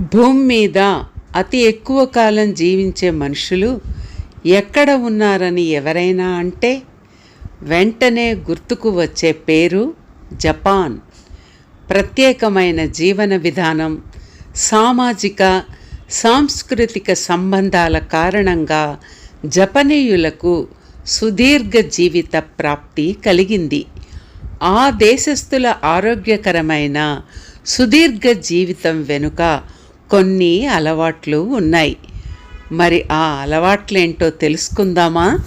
భూమి మీద అతి ఎక్కువ కాలం జీవించే మనుషులు ఎక్కడ ఉన్నారని ఎవరైనా అంటే వెంటనే గుర్తుకు వచ్చే పేరు జపాన్. ప్రత్యేకమైన జీవన విధానం సామాజిక సాంస్కృతిక సంబంధాల కారణంగా జపనీయులకు సుదీర్ఘ జీవిత ప్రాప్తి కలిగింది. ఆ దేశస్థుల ఆరోగ్యకరమైన సుదీర్ఘ జీవితం వెనుక కొన్ని అలవాట్లు ఉన్నాయి. మరి ఆ అలవాట్లేంటో తెలుసుకుందామా?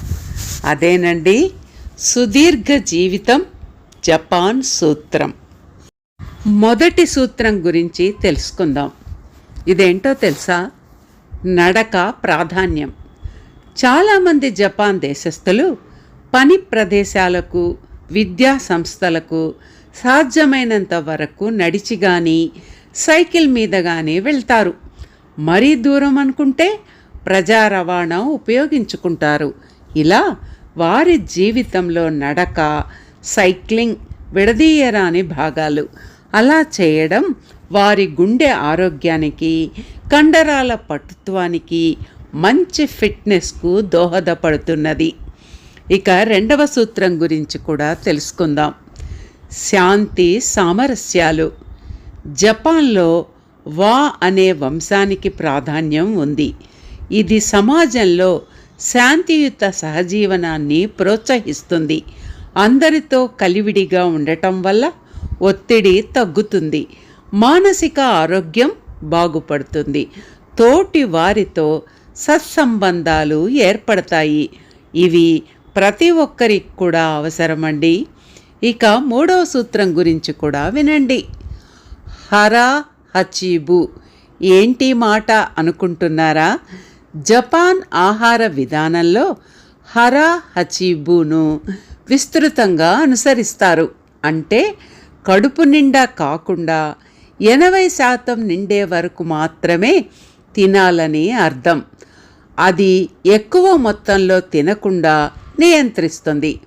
అదేనండి సుదీర్ఘ జీవితం జపాన్ సూత్రం. మొదటి సూత్రం గురించి తెలుసుకుందాం. ఇదేంటో తెలుసా? నడక ప్రాధాన్యం. చాలామంది జపాన్ దేశస్థులు పని ప్రదేశాలకు విద్యా సంస్థలకు సాధ్యమైనంత వరకు నడిచి కానీ సైకిల్ మీద కానీ వెళ్తారు. మరీ దూరం అనుకుంటే ప్రజా రవాణా ఉపయోగించుకుంటారు. ఇలా వారి జీవితంలో నడక సైక్లింగ్ విడదీయరాని భాగాలు. అలా చేయడం వారి గుండె ఆరోగ్యానికి కండరాల పటుత్వానికి మంచి ఫిట్నెస్కు దోహదపడుతున్నది. ఇక రెండవ సూత్రం గురించి కూడా తెలుసుకుందాం. శాంతి సామరస్యాలు. జపాన్లో వా అనే వంశానికి ప్రాధాన్యం ఉంది. ఇది సమాజంలో శాంతియుత సహజీవనాన్ని ప్రోత్సహిస్తుంది. అందరితో కలివిడిగా ఉండటం వల్ల ఒత్తిడి తగ్గుతుంది. మానసిక ఆరోగ్యం బాగుపడుతుంది. తోటి వారితో సత్సంబంధాలు ఏర్పడతాయి. ఇవి ప్రతి ఒక్కరికి కూడా అవసరమండి. ఇక మూడవ సూత్రం గురించి కూడా వినండి. హరా హచీబు. ఏంటి మాట అనుకుంటున్నారా? జపాన్ ఆహార విధానంలో హరా హచీబును విస్తృతంగా అనుసరిస్తారు. అంటే కడుపు నిండా కాకుండా ఎనభై శాతం నిండే వరకు మాత్రమే తినాలని అర్థం. అది ఎక్కువ మొత్తంలో తినకుండా నియంత్రిస్తుంది.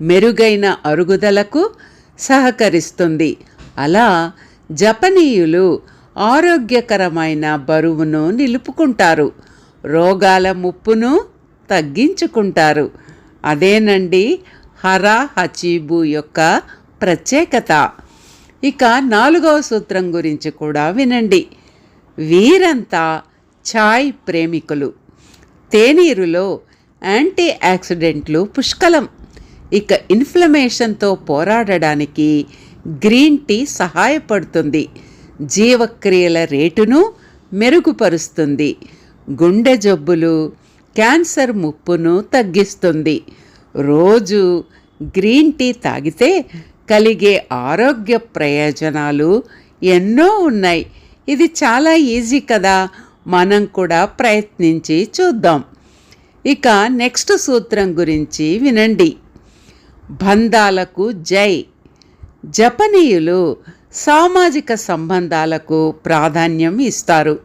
మెరుగైన అరుగుదలకు సహకరిస్తుంది. అలా జపనీయులు ఆరోగ్యకరమైన బరువును నిలుపుకుంటారు. రోగాల ముప్పును తగ్గించుకుంటారు. అదేనండి హరా హచీబు యొక్క ప్రత్యేకత. ఇక నాలుగవ సూత్రం గురించి కూడా వినండి. వీరంతా ఛాయ్ ప్రేమికులు. తేనీరులో యాంటీ యాక్సిడెంట్లు పుష్కలం. ఇక ఇన్ఫ్లమేషన్తో పోరాడడానికి గ్రీన్ టీ సహాయపడుతుంది. జీవక్రియల రేటును మెరుగుపరుస్తుంది. గుండె జబ్బులు క్యాన్సర్ ముప్పును తగ్గిస్తుంది. రోజు గ్రీన్ టీ తాగితే కలిగే ఆరోగ్య ప్రయోజనాలు ఎన్నో ఉన్నాయి. ఇది చాలా ఈజీ కదా? మనం కూడా ప్రయత్నించి చూద్దాం. ఇక నెక్స్ట్ సూత్రం గురించి వినండి. బంధాలకు జై. జపనీయులు సామాజిక సంబంధాలకు ప్రాధాన్యం ఇస్తారు.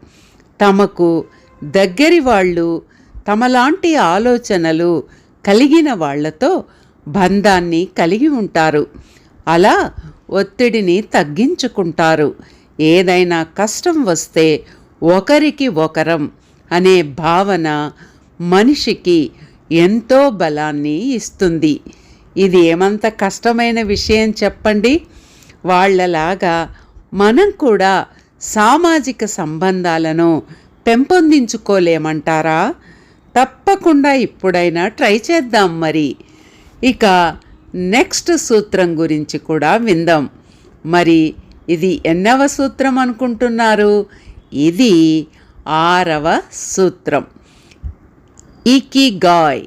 తమకు దగ్గరి వాళ్ళు తమలాంటి ఆలోచనలు కలిగిన వాళ్ళతో బంధాన్ని కలిగి ఉంటారు. అలా ఒత్తిడిని తగ్గించుకుంటారు. ఏదైనా కష్టం వస్తే ఒకరికి ఒకరం అనే భావన మనిషికి ఎంతో బలాన్ని ఇస్తుంది. ఇది ఏమంత కష్టమైన విషయం చెప్పండి. వాళ్ళలాగా మనం కూడా సామాజిక సంబంధాలను పెంపొందించుకోలేమంటారా? తప్పకుండా ఇప్పుడైనా ట్రై చేద్దాం మరి. ఇక నెక్స్ట్ సూత్రం గురించి కూడా విందాం. మరి ఇది ఎన్నవ సూత్రం అనుకుంటున్నారు? ఇది ఆరవ సూత్రం. ఇకిగాయ్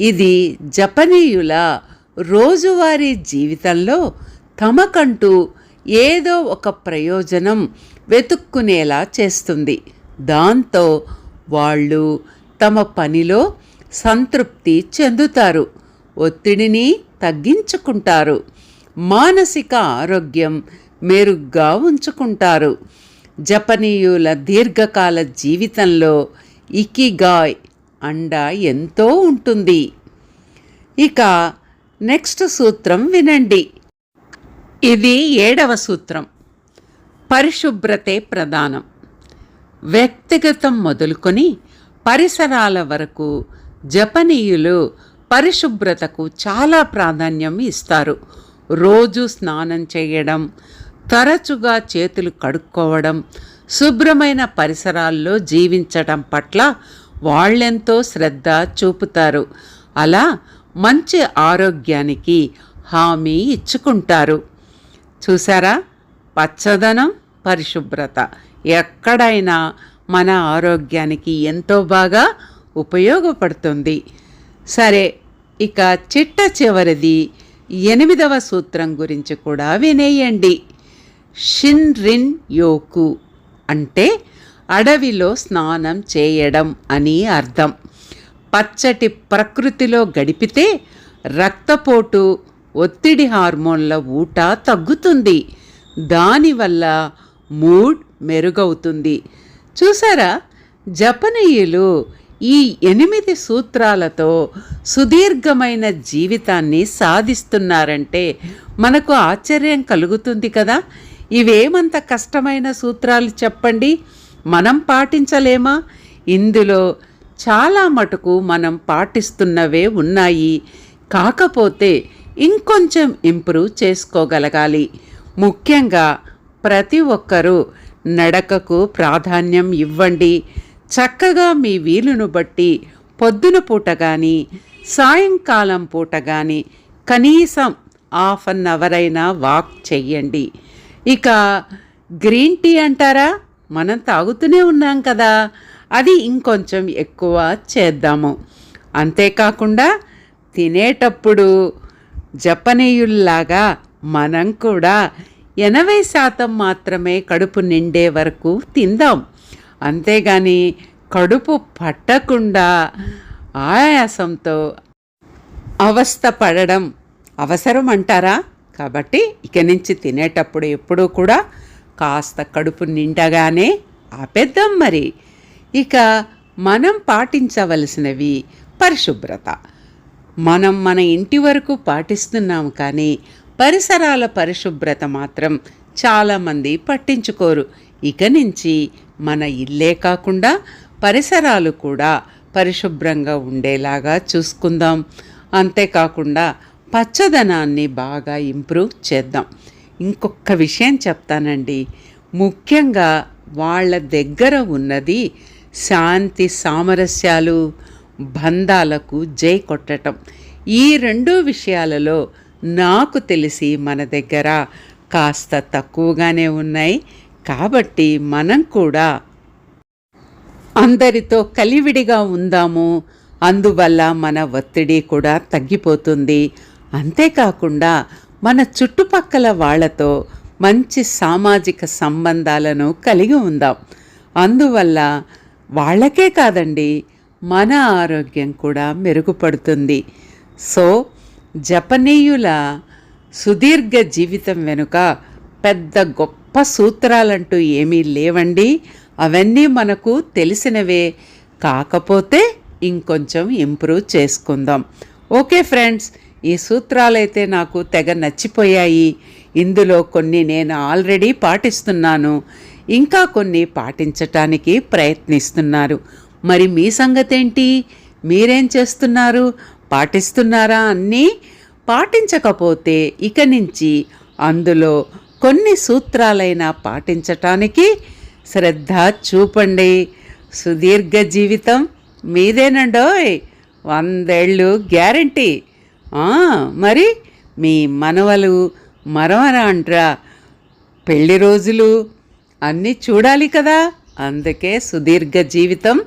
ఇది జపనీయుల రోజువారీ జీవితంలో తమకంటూ ఏదో ఒక ప్రయోజనం వెతుక్కునేలా చేస్తుంది. దాంతో వాళ్ళు తమ పనిలో సంతృప్తి చెందుతారు ఒత్తిడిని తగ్గించుకుంటారు మానసిక ఆరోగ్యం మెరుగ్గా ఉంచుకుంటారు. జపనీయుల దీర్ఘకాల జీవితంలో ఇకిగాయ్ అండ ఎంతో ఉంటుంది. ఇక నెక్స్ట్ సూత్రం వినండి. ఇది ఏడవ సూత్రం. పరిశుభ్రతే ప్రధానం. వ్యక్తిగతం మొదలుకొని పరిసరాల వరకు జపనీయులు పరిశుభ్రతకు చాలా ప్రాధాన్యం ఇస్తారు. రోజు స్నానం చేయడం తరచుగా చేతులు కడుక్కోవడం శుభ్రమైన పరిసరాల్లో జీవించడం పట్ల వాళ్ళెంతో శ్రద్ధ చూపుతారు. అలా మంచి ఆరోగ్యానికి హామీ ఇచ్చుకుంటారు. చూసారా పచ్చదనం పరిశుభ్రత. ఎక్కడైనా మన ఆరోగ్యానికి ఎంతో బాగా ఉపయోగపడుతుంది. సరే ఇక చిట్ట చివరిది ఎనిమిదవ సూత్రం గురించి కూడా వినేయండి. షిన్ రిన్ యోకు అంటే అడవిలో స్నానం చేయడం అని అర్థం. పచ్చటి ప్రకృతిలో గడిపితే రక్తపోటు ఒత్తిడి హార్మోన్ల ఊట తగ్గుతుంది. దానివల్ల మూడ్ మెరుగవుతుంది. చూసారా? జపనీయులు ఈ ఎనిమిది సూత్రాలతో సుదీర్ఘమైన జీవితాన్ని సాధిస్తున్నారంటే మనకు ఆశ్చర్యం కలుగుతుంది కదా? ఇవేమంత కష్టమైన సూత్రాలు చెప్పండి? మనం పాటించలేమా? ఇందులో చాలా మటుకు మనం పాటిస్తున్నవే ఉన్నాయి. కాకపోతే ఇంకొంచెం ఇంప్రూవ్ చేసుకోగలగాలి. ముఖ్యంగా ప్రతి ఒక్కరూ నడకకు ప్రాధాన్యం ఇవ్వండి. చక్కగా మీ వీలును బట్టి పొద్దున పూట కానీ సాయంకాలం పూట కానీ కనీసం హాఫ్ అన్ అవర్ అయినా వాక్ చెయ్యండి. ఇక గ్రీన్ టీ అంటారా? మనం తాగుతూనే ఉన్నాం కదా. అది ఇంకొంచెం ఎక్కువ చేద్దాము. అంతేకాకుండా తినేటప్పుడు జపనీయుల్లాగా మనం కూడా ఎనభై శాతం మాత్రమే కడుపు నిండే వరకు తిందాం. అంతేగాని కడుపు పట్టకుండా ఆయాసంతో అవస్థ పడడం అవసరం అంటారా కాబట్టి ఇక నుంచి తినేటప్పుడు ఎప్పుడూ కూడా కాస్త కడుపు నిండగానే ఆపేద్దాం మరి. ఇక మనం పాటించవలసినవి పరిశుభ్రత. మనం మన ఇంటి వరకు పాటిస్తున్నాం కానీ పరిసరాల పరిశుభ్రత మాత్రం చాలామంది పట్టించుకోరు. ఇక నుంచి మన ఇల్లే కాకుండా పరిసరాలు కూడా పరిశుభ్రంగా ఉండేలాగా చూసుకుందాం. అంతేకాకుండా పచ్చదనాన్ని బాగా ఇంప్రూవ్ చేద్దాం. ఇంకొక విషయం చెప్తానండి. ముఖ్యంగా వాళ్ళ దగ్గర ఉన్నది శాంతి సామరస్యాలు బంధాలకు జై కొట్టడం ఈ రెండు విషయాలలో నాకు తెలిసి మన దగ్గర కాస్త తక్కువగానే ఉన్నాయి. కాబట్టి మనం కూడా అందరితో కలివిడిగా ఉందాము. అందువల్ల మన ఒత్తిడి కూడా తగ్గిపోతుంది. అంతేకాకుండా మన చుట్టుపక్కల వాళ్ళతో మంచి సామాజిక సంబంధాలను కలిగి ఉందాం. అందువల్ల వాళ్ళకే కాదండి మన ఆరోగ్యం కూడా మెరుగుపడుతుంది. సో జపనీయుల సుదీర్ఘ జీవితం వెనుక పెద్ద గొప్ప సూత్రాలంటూ ఏమీ లేవండి. అవన్నీ మనకు తెలిసినవే. కాకపోతే ఇంకొంచెం ఇంప్రూవ్ చేసుకుందాం. ఓకే ఫ్రెండ్స్ ఈ సూత్రాలైతే నాకు తెగ నచ్చిపోయాయి. ఇందులో కొన్ని నేను ఆల్రెడీ పాటిస్తున్నాను. ఇంకా కొన్ని పాటించటానికి ప్రయత్నిస్తున్నారు. మరి మీ సంగతేంటి? మీరేం చేస్తున్నారు? పాటిస్తున్నారా అన్నీ? పాటించకపోతే ఇక నుంచి అందులో కొన్ని సూత్రాలైనా పాటించటానికి శ్రద్ధ చూపండి. సుదీర్ఘ జీవితం మీదేనండోయ్. వందేళ్ళు గ్యారంటీ. మరి మీ మనవలు మరమరా అంట్రా? పెళ్ళి రోజులు అన్నీ చూడాలి కదా. అందుకే సుదీర్ఘ జీవితం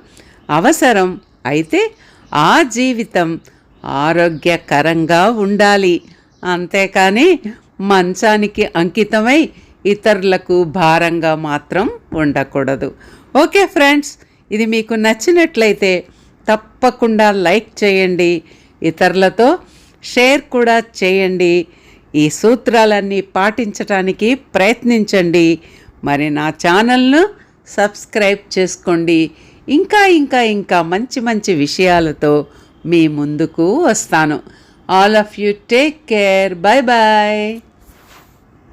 అవసరం. అయితే ఆ జీవితం ఆరోగ్యకరంగా ఉండాలి. అంతేకాని మంచానికి అంకితమై ఇతరులకు భారంగా మాత్రం ఉండకూడదు. ఓకే ఫ్రెండ్స్ ఇది మీకు నచ్చినట్లయితే తప్పకుండా లైక్ చేయండి. ఇతరులతో షేర్ కూడా చేయండి. ఈ సూత్రాలన్నీ పాటించడానికి ప్రయత్నించండి. మరి నా ఛానల్ను సబ్స్క్రైబ్ చేసుకోండి. ఇంకా ఇంకా ఇంకా మంచి మంచి విషయాలతో మీ ముందుకు వస్తాను. All of you take care. Bye bye